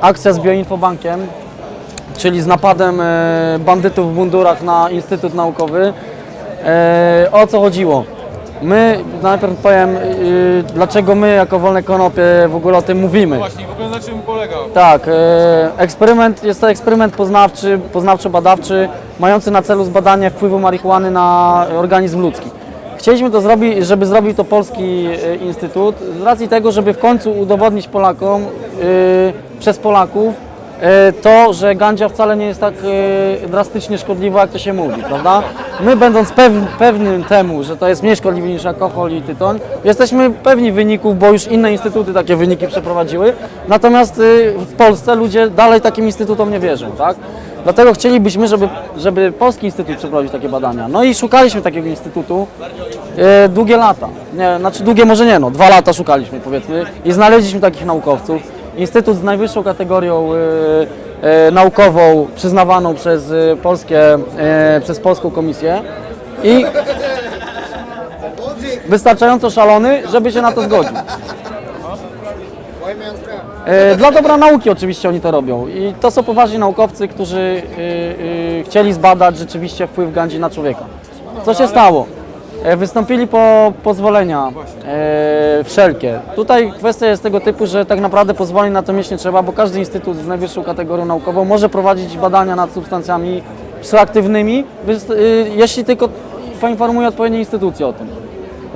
akcja z Bioinfobankiem, czyli z napadem e, bandytów w mundurach na Instytut Naukowy. E, O co chodziło? My, najpierw powiem, e, dlaczego my jako Wolne Konopie w ogóle o tym mówimy. Właśnie, w ogóle na czym polegał? Tak, eksperyment, jest to eksperyment poznawczy, poznawczo-badawczy, mający na celu zbadanie wpływu marihuany na organizm ludzki. Chcieliśmy to zrobić, żeby zrobił to polski instytut, z racji tego, żeby w końcu udowodnić Polakom, przez Polaków, e, to, że gandzia wcale nie jest tak e, drastycznie szkodliwa, jak to się mówi, prawda? My będąc pew, pewnym temu, że to jest mniej szkodliwy niż alkohol i tytoń, jesteśmy pewni wyników, bo już inne instytuty takie wyniki przeprowadziły, natomiast y, w Polsce ludzie dalej takim instytutom nie wierzą, tak? Dlatego chcielibyśmy, żeby, żeby polski instytut przeprowadził takie badania. No i szukaliśmy takiego instytutu e, długie lata. Nie, znaczy długie może nie, no dwa lata szukaliśmy powiedzmy i znaleźliśmy takich naukowców. Instytut z najwyższą kategorią e, e, naukową przyznawaną przez e, polskie, przez polską komisję i wystarczająco szalony, żeby się na to zgodził. E, Dla dobra nauki oczywiście oni to robią i to są poważni naukowcy, którzy y, y, chcieli zbadać rzeczywiście wpływ gandzi na człowieka. Co się stało? E, Wystąpili po pozwolenia e, wszelkie. Tutaj kwestia jest tego typu, że tak naprawdę pozwoleń na to mieć nie trzeba, bo każdy instytut z najwyższą kategorią naukową może prowadzić badania nad substancjami psychoaktywnymi, y, jeśli tylko poinformuje odpowiednie instytucje o tym.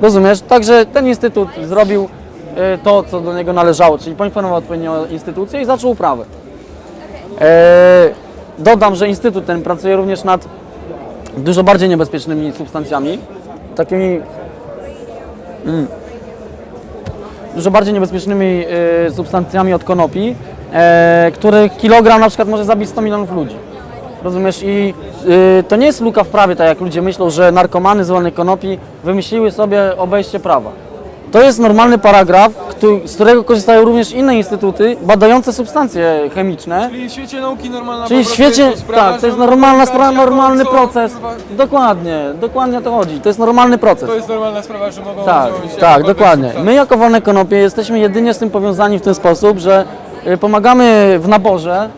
Rozumiesz? Także ten instytut zrobił e, to, co do niego należało, czyli poinformował odpowiednią instytucję i zaczął uprawę. E, dodam, że instytut ten pracuje również nad dużo bardziej niebezpiecznymi substancjami, takimi mm, dużo bardziej niebezpiecznymi e, substancjami od konopi, e, których kilogram na przykład może zabić 100 milionów ludzi. Rozumiesz? I y, to nie jest luka w prawie, tak jak ludzie myślą, że narkomany z konopi wymyśliły sobie obejście prawa. To jest normalny paragraf, któ- z którego korzystają również inne instytuty badające substancje chemiczne. Czyli w świecie nauki normalna Czyli po w prostu świecie, jest to sprawa, tak, to jest normalna sprawa, normalny proces. kurwa, Dokładnie, dokładnie o to chodzi. To jest normalny proces. To jest normalna sprawa, że mogą Tak, wziąć tak, jakąkolwiek dokładnie. substancję. My jako Wolne Konopie jesteśmy jedynie z tym powiązani w ten sposób, że y, pomagamy w naborze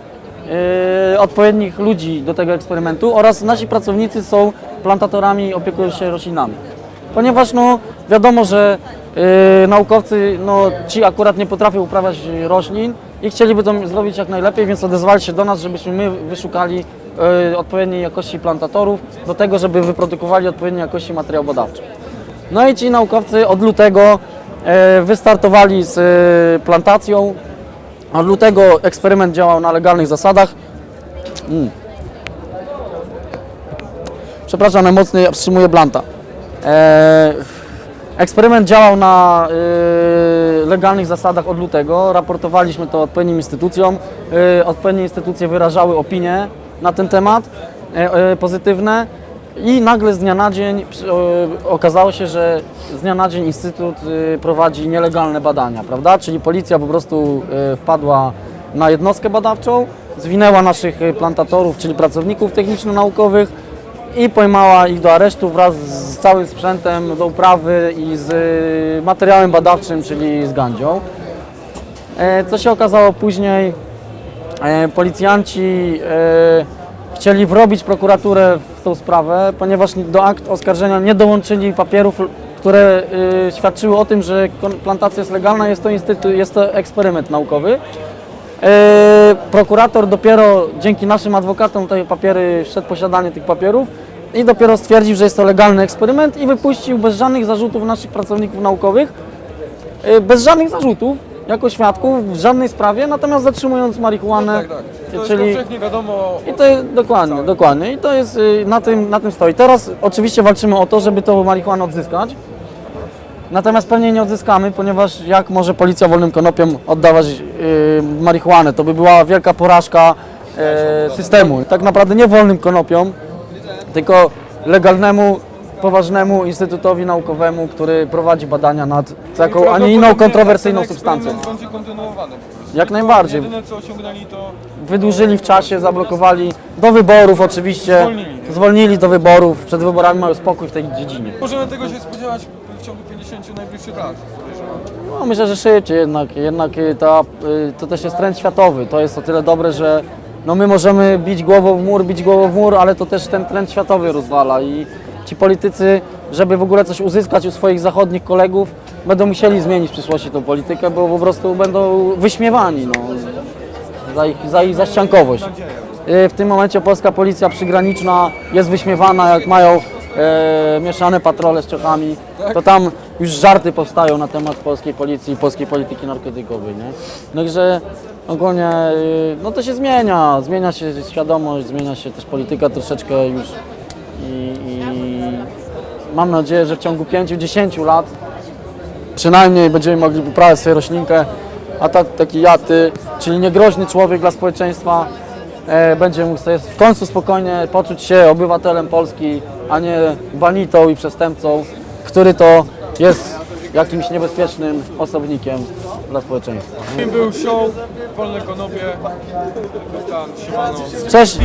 y, odpowiednich ludzi do tego eksperymentu oraz nasi pracownicy są plantatorami, opiekują się roślinami. Ponieważ no, wiadomo, że y, naukowcy, no, ci akurat nie potrafią uprawiać roślin i chcieliby to zrobić jak najlepiej, więc odezwali się do nas, żebyśmy my wyszukali y, odpowiedniej jakości plantatorów do tego, żeby wyprodukowali odpowiedniej jakości materiał badawczy. No i ci naukowcy od lutego e, wystartowali z plantacją. Od lutego eksperyment działał na legalnych zasadach. Mm. Przepraszam, najmocniej wstrzymuję blanta. Eksperyment działał na e, legalnych zasadach od lutego. Raportowaliśmy to odpowiednim instytucjom. E, odpowiednie instytucje wyrażały opinie na ten temat e, e, pozytywne. I nagle z dnia na dzień e, okazało się, że z dnia na dzień Instytut e, prowadzi nielegalne badania, prawda? Czyli policja po prostu e, wpadła na jednostkę badawczą, zwinęła naszych plantatorów, czyli pracowników techniczno-naukowych i pojmała ich do aresztu wraz z całym sprzętem do uprawy i z e, materiałem badawczym, czyli z gandzią. E, Co się okazało później, e, policjanci e, chcieli wrobić prokuraturę w tą sprawę, ponieważ do akt oskarżenia nie dołączyli papierów, które e, świadczyły o tym, że plantacja jest legalna, jest to, instytu, jest to eksperyment naukowy. E, Prokurator dopiero dzięki naszym adwokatom te papiery wszedł posiadanie tych papierów i dopiero stwierdził, że jest to legalny eksperyment i wypuścił bez żadnych zarzutów naszych pracowników naukowych Y, bez żadnych zarzutów, jako świadków w żadnej sprawie, natomiast zatrzymując marihuanę, Tak, tak. To czyli... jest wiadomo. I to jest, dokładnie, dokładnie. I to jest, y, na tym, na tym stoi. Teraz oczywiście walczymy o to, żeby tą marihuanę odzyskać. Natomiast pewnie nie odzyskamy, ponieważ jak może policja wolnym konopiom oddawać y, marihuanę? To by była wielka porażka y, systemu. Tak naprawdę nie wolnym konopiom, tylko legalnemu, poważnemu instytutowi naukowemu, który prowadzi badania nad taką, a nie inną kontrowersyjną substancją. będzie kontynuowany. Jak najbardziej. Jedyne co osiągnęli to Wydłużyli w czasie, zablokowali do wyborów oczywiście. Zwolnili. Zwolnili do wyborów. Przed wyborami mają spokój w tej dziedzinie. możemy tego się spodziewać w ciągu 50 najbliższych lat. No, myślę, że szybciej jednak. Jednak y, ta, y, to też jest trend światowy. To jest o tyle dobre, że no my możemy bić głową w mur, bić głową w mur, ale to też ten trend światowy rozwala i ci politycy, żeby w ogóle coś uzyskać u swoich zachodnich kolegów, będą musieli zmienić w przyszłości tą politykę, bo po prostu będą wyśmiewani no, za, ich, za ich zaściankowość. Y, W tym momencie polska policja przygraniczna jest wyśmiewana, jak mają e, mieszane patrole z Czechami, to tam już żarty powstają na temat polskiej policji i polskiej polityki narkotykowej. Nie? Także ogólnie y, no to się zmienia, zmienia się świadomość, zmienia się też polityka troszeczkę już i, i mam nadzieję, że w ciągu 5-10 lat przynajmniej będziemy mogli poprawiać sobie roślinkę, a tak, taki ja, ty, czyli niegroźny człowiek dla społeczeństwa, e, będzie mógł sobie w końcu spokojnie poczuć się obywatelem Polski, a nie banitą i przestępcą, który to jest jakimś niebezpiecznym osobnikiem dla społeczeństwa. Kim był show, wolne konopie. Cześć!